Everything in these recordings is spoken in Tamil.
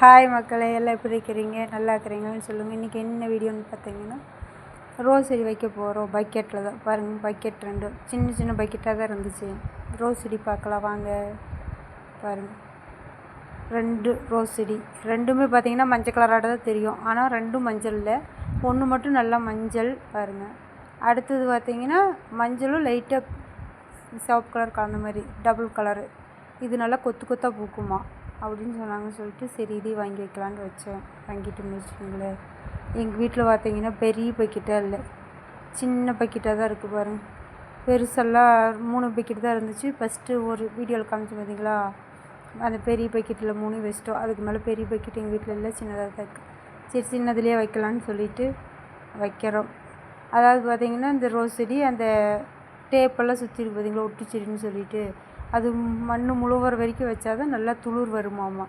ஹாய் மக்களே. எல்லாம் எப்படி இருக்கிறீங்க? நல்லா இருக்கிறீங்கன்னு சொல்லுங்கள் இன்றைக்கி என்ன வீடியோன்னு பார்த்தீங்கன்னா ரோஸ் செடி வைக்க போகிறோம் பக்கெட்டில் தான். பாருங்கள் பக்கெட் ரெண்டு. சின்ன சின்ன பக்கெட்டாக தான் இருந்துச்சு. ரோஸ் செடி பார்க்கலாம். வாங்க. பாருங்கள் ரெண்டு ரோஸ் செடி ரெண்டுமே பார்த்தீங்கன்னா மஞ்சள் கலராக தான் தெரியும். ஆனால் ரெண்டும் மஞ்சள் இல்லை. ஒன்று மட்டும் நல்லா மஞ்சள். பாருங்கள் அடுத்தது பார்த்தீங்கன்னா மஞ்சளும் லைட்டாக சிவப்பு கலர் கலந்த மாதிரி. டபுள் கலரு இது நல்லா கொத்து கொத்தாக பூக்குமா? அப்படின்னு சொன்னாங்க சொல்லிட்டு சரி இதே வாங்கி வைக்கலான்னு வச்சேன். வாங்கிட்டு வச்சுக்கோங்களேன். எங்கள் வீட்டில் பார்த்தீங்கன்னா பெரிய பக்கெட்டாக இல்லை. சின்ன பக்கெட்டாக தான் இருக்குது பாருங்க. பெருசெல்லாம் மூணு பக்கெட் தான் இருந்துச்சு. ஃபஸ்ட்டு ஒரு வீடியோவில் காமிச்சு பார்த்தீங்களா அந்த பெரிய பக்கெட்டில் மூணு வச்சிட்டோம் அதுக்கு மேலே பெரிய பக்கெட் எங்கள் வீட்டில் இல்லை சின்னதாக தான் இருக்குது சரி சின்னதுலேயே வைக்கலான்னு சொல்லிட்டு வைக்கிறோம். அதாவது பார்த்தீங்கன்னா இந்த ரோஸ் செடி அந்த டேப்பெல்லாம் சுற்றி பார்த்தீங்களா ஒட்டு செடின்னு சொல்லிட்டு. அது மண் முழுகிற வரைக்கும் வச்சா தான் நல்லா துளிர் வருமாமா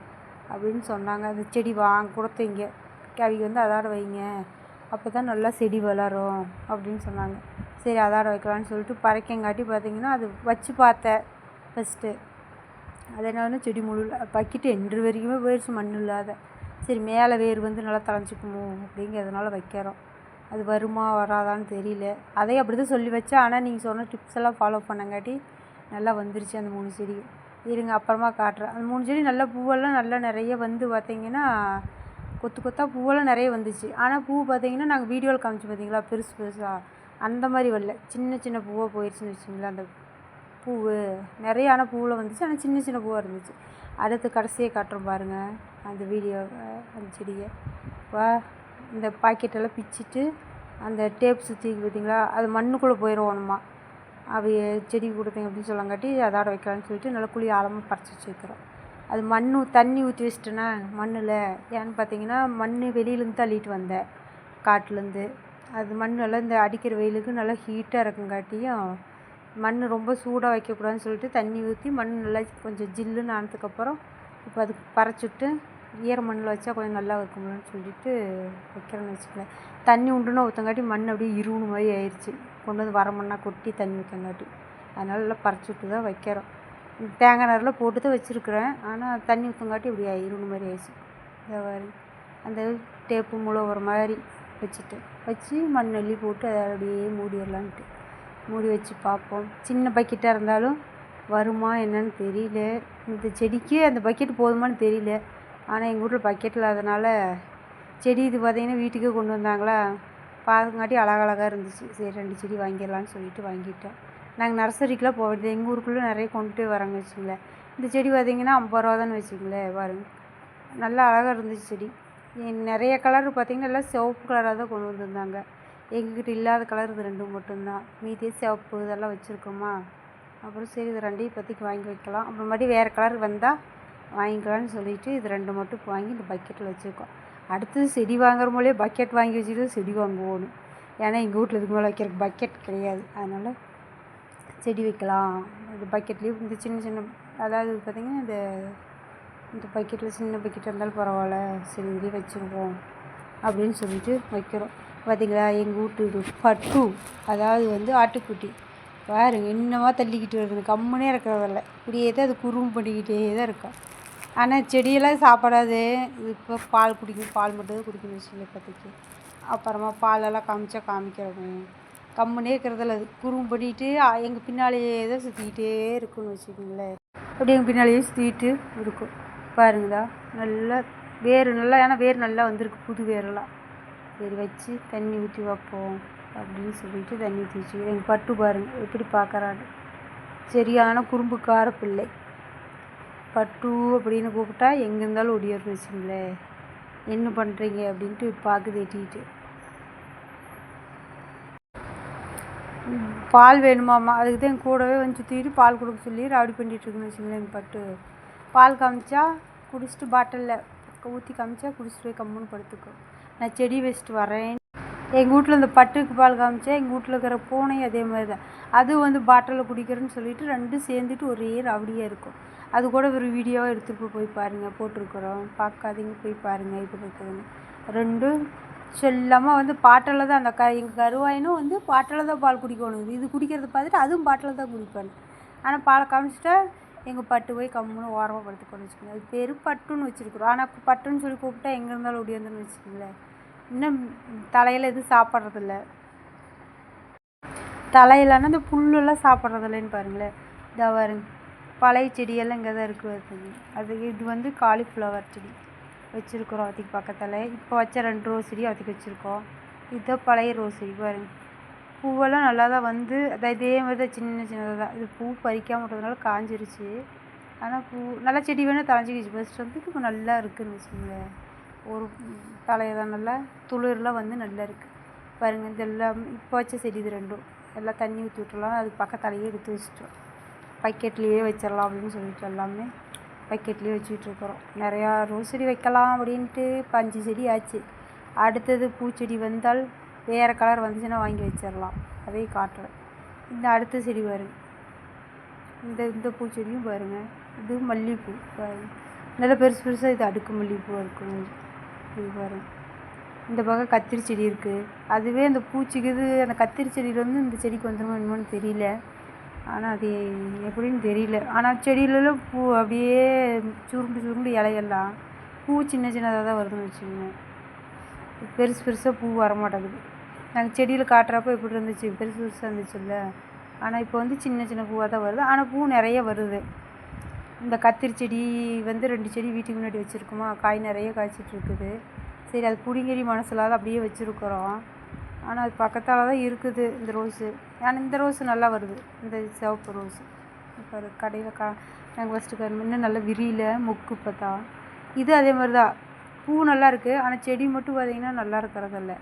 அப்படின்னு சொன்னாங்க. அந்த செடி வாங்க கொடுத்தீங்க. அவங்க வந்து அதாட வைங்க. அப்போ தான் நல்லா செடி வளரும் அப்படின்னு சொன்னாங்க. சரி அதாட வைக்கலான்னு சொல்லிட்டு பறைக்கங்காட்டி பார்த்தீங்கன்னா அது வச்சு பார்த்தேன் ஃபஸ்ட்டு அது என்னன்னா செடி முழு பக்கெட்டு எண்டு வரைக்குமே போயிடுச்சு மண் இல்லாத. சரி மேலே வேர் வந்து நல்லா தழைஞ்சிக்குமோ அப்படிங்கிறதுனால வைக்கிறோம். அது வருமா வராதான்னு தெரியல. அதையும் அப்படி தான் சொல்லி வச்சேன். ஆனால் நீங்கள் சொன்ன டிப்ஸ் எல்லாம் ஃபாலோ பண்ணங்காட்டி நல்லா வந்துருச்சு அந்த மூணு செடி இருங்க அப்புறமா காட்டுறேன். அந்த மூணு செடி நல்லா பூவெல்லாம் நல்லா நிறைய வந்து பார்த்திங்கன்னா கொத்து கொத்தாக பூவெல்லாம் நிறைய வந்துச்சு. ஆனால் பூ பார்த்தீங்கன்னா நாங்கள் வீடியோவில் காமிச்சு பார்த்திங்களா? பெருசு பெருசாக அந்த மாதிரி வரல. சின்ன சின்ன பூவாக போயிடுச்சுன்னு வச்சுங்களேன் அந்த பூவு. நிறைய ஆனால் பூவில் வந்துச்சு. ஆனால் சின்ன சின்ன பூவாக இருந்துச்சு. அடுத்து கடைசியாக காட்டுறோம் பாருங்கள் அந்த வீடியோ அந்த செடியை. வா இந்த பாக்கெட்டெல்லாம் பிச்சுட்டு அந்த டேப் சுற்றி பார்த்தீங்களா? அது மண்ணுக்குள்ளே போயிடுவோணுமா அவை செடி கொடுத்தீங்க அப்படின்னு சொல்லங்காட்டி அதோட வைக்கலான்னு சொல்லிட்டு நல்லா குழி ஆழமாக பறிச்சு வச்சுருக்கிறோம். அது மண் தண்ணி ஊற்றி வச்சிட்டேன்னா மண்ணில்? ஏன்னு பார்த்தீங்கன்னா மண் வெளியிலேருந்து தள்ளிட்டு வந்தேன் காட்டிலேருந்து. அது மண் எல்லாம் இந்த அடிக்கிற வெயிலுக்கு நல்லா ஹீட்டாக இருக்குங்காட்டியும் மண் ரொம்ப சூடாக வைக்கக்கூடாதுன்னு சொல்லிட்டு தண்ணி ஊற்றி மண் நல்லா கொஞ்சம் ஜில்லுன்னு ஆனதுக்கப்புறம் இப்போ அது பறைச்சிட்டு ஈர மண்ணில் வச்சா கொஞ்சம் நல்லா இருக்கும்னு சொல்லிட்டு வைக்கிறேன்னு வச்சுக்கல தண்ணி உண்டுன்னு ஒருத்தங்காட்டி மண் அப்படியே இருவுணு மாதிரி ஆயிடுச்சு கொண்டு வந்து வரமுன்னா கொட்டி தண்ணி வைக்கங்காட்டி அதனால எல்லாம் பறிச்சு விட்டு தான் வைக்கிறோம். தேங்காய் நாரில் போட்டு தான் வச்சுருக்குறேன். ஆனால் தண்ணி ஊற்றங்காட்டி இப்படி இருவுணு மாதிரி ஆயிடுச்சு. இதை மாதிரி அந்த டேப்பு முழுவுற மாதிரி வச்சுட்டு வச்சு மண் அள்ளி போட்டு அதை அப்படியே மூடிடலான்ட்டு மூடி வச்சு பார்ப்போம். சின்ன பக்கெட்டாக இருந்தாலும் வருமா என்னன்னு தெரியல. இந்த செடிக்கு அந்த பக்கெட் போதுமான்னு தெரியல. ஆனால் எங்கள் வீட்டில் பக்கெட் இல்லாதனால செடி இது பார்த்திங்கன்னா வீட்டுக்கே கொண்டு வந்தாங்களா? பார்க்கங்காட்டி அழகழகாக இருந்துச்சு. சரி ரெண்டு செடி வாங்கிடலான்னு சொல்லிட்டு வாங்கிட்டோம் நாங்கள் நர்சரிக்கெலாம் போகிறது எங்கள் ஊருக்குள்ளே நிறைய கொண்டுட்டு வராங்க வச்சுங்களேன் இந்த செடி பார்த்திங்கன்னா ஐம்பது ரூபா தானே வச்சுங்களேன் பாருங்க. நல்லா அழகாக இருந்துச்சு செடி. நிறைய கலர் பார்த்திங்கன்னா எல்லாம் சிவப்பு கலராக தான் கொண்டு வந்திருந்தாங்க. எங்ககிட்ட இல்லாத கலர் இது ரெண்டும் மட்டும்தான். மீதியே சிவப்பு இதெல்லாம் வச்சுருக்கோமா? அப்புறம் சரி இது ரெண்டையும் இப்போதைக்கு வாங்கி வைக்கலாம். அப்புறமாட்டி வேறு கலர் வந்தால் வாங்கிக்கலாம்னு சொல்லிட்டு இது ரெண்டு மட்டும் வாங்கி இந்த பக்கெட்டில் வச்சுருக்கோம். அடுத்தது செடி வாங்குற போலே பக்கெட் வாங்கி வச்சுட்டு செடி வாங்குவோம் ஏன்னா எங்கள் வீட்டில் இதுக்கு மேலே வைக்கிறதுக்கு பக்கெட் கிடையாது. அதனால் செடி வைக்கலாம். இந்த பக்கெட்லேயும் இந்த சின்ன சின்ன அதாவது பார்த்திங்கன்னா இந்த இந்த பக்கெட்டில் சின்ன பக்கெட் இருந்தாலும் பரவாயில்ல சரி இதுலேயே வச்சுருவோம் அப்படின்னு சொல்லிட்டு வைக்கிறோம். பார்த்திங்களா எங்கள் வீட்டு பட்டு அதாவது வந்து ஆட்டுக்குட்டி. பாருங்க இன்னமாக தள்ளிக்கிட்டு வருது. கம்முனே இருக்கிறதில்ல இப்படியே தான் அது குறும்பு பண்ணிக்கிட்டே தான் இருக்கும் ஆனால் செடியெல்லாம் சாப்பிடாது. இப்போ பால் குடிக்கும் பால் மட்டும் தான் குடிக்கணும் இப்போதைக்கு. அப்புறமா பாலெல்லாம் காமிச்சா காமிக்கிறோம் கம்முனே இருக்கிறதில்ல அது குறும்பு பண்ணிட்டு எங்கள் பின்னாலேயே தான் சுற்றிக்கிட்டே இருக்குன்னு வச்சுக்கோங்களேன். அப்படி எங்கள் பின்னாலேயே சுற்றிக்கிட்டு இருக்கும். பாருங்கதா நல்லா வேர் நல்லா ஏன்னா வேர் நல்லா வந்திருக்கு புது வேரெல்லாம். சரி வச்சு தண்ணி ஊற்றி வைப்போம் அப்படின்னு சொல்லிட்டு தண்ணி ஊற்றி வச்சு எங்கள் பட்டு பாருங்கள் எப்படி பார்க்குறாரு சரியான குறும்புக்கார பிள்ளை பட்டு அப்படின்னு கூப்பிட்டா எங்கே இருந்தாலும் ஒடியாருன்னு வச்சுங்களேன் என்ன பண்ணுறீங்க அப்படின்ட்டு பார்க்குது எட்டிக்கிட்டு பால் வேணுமாம்மா? அதுக்கு தான் கூடவே வந்து சுற்றிட்டு பால் கொடுக்க சொல்லி ராவடி பண்ணிகிட்ருக்குன்னு வச்சுங்களேன் எங்கள் பட்டு. பால் காமிச்சா குடிச்சிட்டு பாட்டிலில் ஊற்றி காமிச்சா குடிச்சிட்டு போய் கம்முன்னு படுத்துக்கும். நான் செடி வச்சுட்டு வரேன். எங்கள் வீட்டில் இந்த பட்டுக்கு பால் காமிச்சா எங்கள் வீட்டில் இருக்கிற பூனையும் அதே மாதிரி தான் அது வந்து பாட்டிலில் குடிக்கிறேன்னு சொல்லிட்டு ரெண்டும் சேர்ந்துட்டு ஒரே ரவடியாக இருக்கும். அது கூட ஒரு வீடியோவாக எடுத்துகிட்டு போய் பாருங்கள் போட்டிருக்குறோம். பார்க்காதீங்க போய் பாருங்கள் இப்போ இருக்குதுன்னு ரெண்டும் செல்லமாக வந்து பாட்டில் தான் அந்த க எங்கள் கருவாயினும் வந்து பாட்டில் தான் பால் குடிக்கணும். இது குடிக்கிறத பார்த்துட்டு அதுவும் பாட்டில் தான் குடிப்பானு. ஆனால் பாலை காமிச்சிட்டா எங்கள் பட்டு போய் கம்முன்னு ஓரமாக படுத்துக்கணும் வச்சுக்கோங்க. அது பேர் பட்டுன்னு வச்சுருக்குறோம். ஆனால் பட்டுன்னு சொல்லி கூப்பிட்டா எங்கே இருந்தாலும் ஓடியாந்துன்னு வச்சுக்கோங்களேன். இன்னும் தலையில் எதுவும் சாப்பிட்றதில்ல. தலையிலன்னா இந்த புல்லெல்லாம் சாப்பிட்றதில்லன்னு பாருங்களேன். இதாக பாருங்க. பழைய செடியெல்லாம் இங்கே தான் இருக்குது பாருங்க. அது இது வந்து காலிஃப்ளவர் செடி வச்சுருக்குறோம் அதுக்கு பக்கத்தில். இப்போ வச்ச ரெண்டு ரோஸ் செடி அதுக்கு வச்சுருக்கோம். இதுதான் பழைய ரோஸ் செடி பாருங்க. பூவெல்லாம் நல்லா தான் வந்து அதான் இதே மாதிரி தான் சின்ன சின்னதாக தான். இது பூ பறிக்காமல் விட்டதுனால காஞ்சிருச்சு. ஆனால் பூ நல்லா செடி வேணால் தழைஞ்சிக்கிச்சு ஃபஸ்ட் வந்து இப்போ நல்லா இருக்குதுன்னு வச்சுக்கோங்களேன் ஒரு தலையை தான் நல்லா துளிர்லாம் வந்து நல்லா இருக்குது பாருங்கள் இதெல்லாம் இப்போ வச்ச செடி இது ரெண்டும். எல்லாம் தண்ணி ஊற்றி விட்டுலாம் அதுக்கு பக்கத்தாலேயே எடுத்து வச்சிட்டோம். பக்கெட்லேயே வச்சிடலாம் அப்படின்னு சொல்லிட்டு எல்லாமே பக்கெட்லேயே வச்சுக்கிட்டு இருக்கிறோம். நிறையா ரோஸ் செடி வைக்கலாம் அப்படின்ட்டு இப்போ அஞ்சு செடி ஆச்சு. அடுத்தது பூச்செடி வந்தால் வேறு கலர் வந்துச்சுன்னா வாங்கி வச்சிடலாம் அதே காட்டுறேன். இந்த அடுத்த செடி பாருங்க. இந்த இந்த பூச்செடியும் பாருங்கள் இது மல்லிகைப்பூ பாருங்க நல்லா பெருசு பெருசாக இது அடுக்கு மல்லிகைப்பூ இருக்கும். இது பாருங்க. இந்த பக்கம் கத்திரி செடி இருக்குது அதுவே அந்த பூச்சிக்கு இது அந்த கத்திரி செடியிலேருந்து இந்த செடிக்கு வந்துடுமோ என்னமோன்னு தெரியல. ஆனால் அது எப்படின்னு தெரியல. ஆனால் செடியிலலாம் பூ அப்படியே சுருண்டு சுருண்டு இலையெல்லாம் பூ சின்ன சின்னதாக தான் வருதுன்னு வச்சுக்கோங்க. பெருசு பெருசாக பூ வர மாட்டேங்குது நாங்கள் செடியில் காட்டுறப்ப எப்படி இருந்துச்சு? பெருசு பெருசாக இருந்துச்சுல்ல. ஆனால் இப்போ வந்து சின்ன சின்ன பூவாக தான் வருது. ஆனால் பூ நிறைய வருது. இந்த கத்திரி செடி வந்து ரெண்டு செடி வீட்டுக்கு முன்னாடி வச்சுருக்கோமா? காய் நிறைய காய்ச்சிட்டு இருக்குது. சரி அது பிடிங்கி மனசில்லாத அப்படியே வச்சுருக்குறோம். ஆனால் அது பக்கத்தால் தான் இருக்குது இந்த ரோஸு. ஆனால் இந்த ரோஸு நல்லா வருது. இந்த சிவப்பு ரோஸு. இப்போ கடையில் கா நாங்கள் ஃபஸ்ட்டு இன்னும் நல்லா விரியல மொக்கு பார்த்தா. இது அதே மாதிரி தான் பூ நல்லா இருக்குது ஆனால் செடி மட்டும் பார்த்திங்கன்னா நல்லா இருக்கிறதில்ல.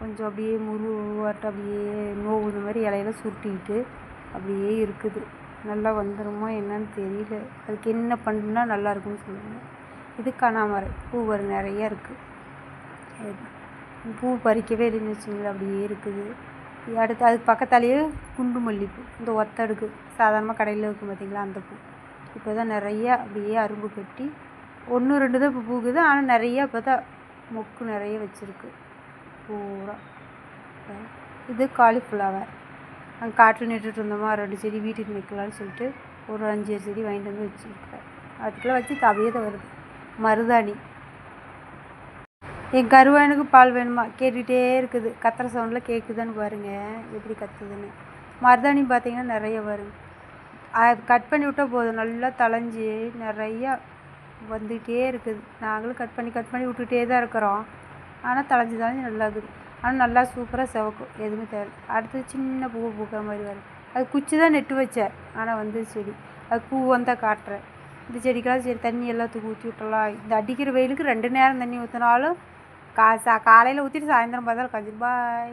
கொஞ்சம் அப்படியே முருவாட்டம் அப்படியே நோவு இந்த மாதிரி இலையில சுருட்டிக்கிட்டு அப்படியே இருக்குது. நல்லா வந்துடுமா என்னன்னு தெரியல. அதுக்கு என்ன பண்ணுன்னா நல்லா இருக்கும்னு சொல்லுங்கள் இது கனாமரை பூ வரும் நிறையா இருக்குது பூ பறிக்கவே இல்லைன்னு வச்சுங்களேன் அப்படியே இருக்குது. அடுத்து அதுக்கு பக்கத்தாலேயே குண்டு மல்லிப்பூ இந்த ஒத்தடுக்கு சாதாரணமாக கடையில் இருக்கும் பார்த்தீங்களா அந்த பூ. இப்போ தான் நிறையா அப்படியே அரும்பு கட்டி ஒன்று ரெண்டு தான் இப்போ பூக்குது ஆனால் நிறையா இப்போ தான் மொக்கு நிறைய வச்சுருக்கு. பூரா. இது காலிஃப்ளவர் அங்கே காட்டில் நட்டுட்டு இருந்தோமா ரெண்டு செடி வீட்டுக்கு நிற்கலான்னு சொல்லிட்டு ஒரு அஞ்சு செடி வாங்கிட்டு வந்து வச்சுருக்கேன் அதுக்கெல்லாம் வச்சு தவையே தான் வருது. மருதாணி. என் கருவானுக்கு பால் வேணுமா? கேட்டுகிட்டே இருக்குது. கத்துற சவுண்டில் கேட்குதான்னு பாருங்கள் எப்படி கத்துதுன்னு. மருதாணி பார்த்தீங்கன்னா நிறைய வரும். அது கட் பண்ணி விட்டால் போதும். நல்லா தளைஞ்சி நிறையா வந்துகிட்டே இருக்குது. நாங்களும் கட் பண்ணி கட் பண்ணி விட்டுட்டே தான் இருக்கிறோம். ஆனால் தளைஞ்சி தளைஞ்சி நல்லா இருக்குது. ஆனால் நல்லா சூப்பராக செவக்கும். எதுவுமே தேவை அடுத்தது சின்ன பூ பூக்கிற மாதிரி வரும். அது குச்சி தான் நெட்டு வச்சேன். ஆனால் வந்து செடி. அது பூ வந்தால் காட்டுறேன். இந்த செடிக்கெல்லாம் சரி தண்ணி எல்லாத்துக்கும் ஊற்றி விட்டலாம் இந்த அடிக்கிற வெயிலுக்கு ரெண்டு நேரம் தண்ணி ஊற்றினாலும் கா சா காலையில் ஊற்றிட்டு சாயந்தரம் பார்த்தாலும் காய்ஞ்சிரும் பாய்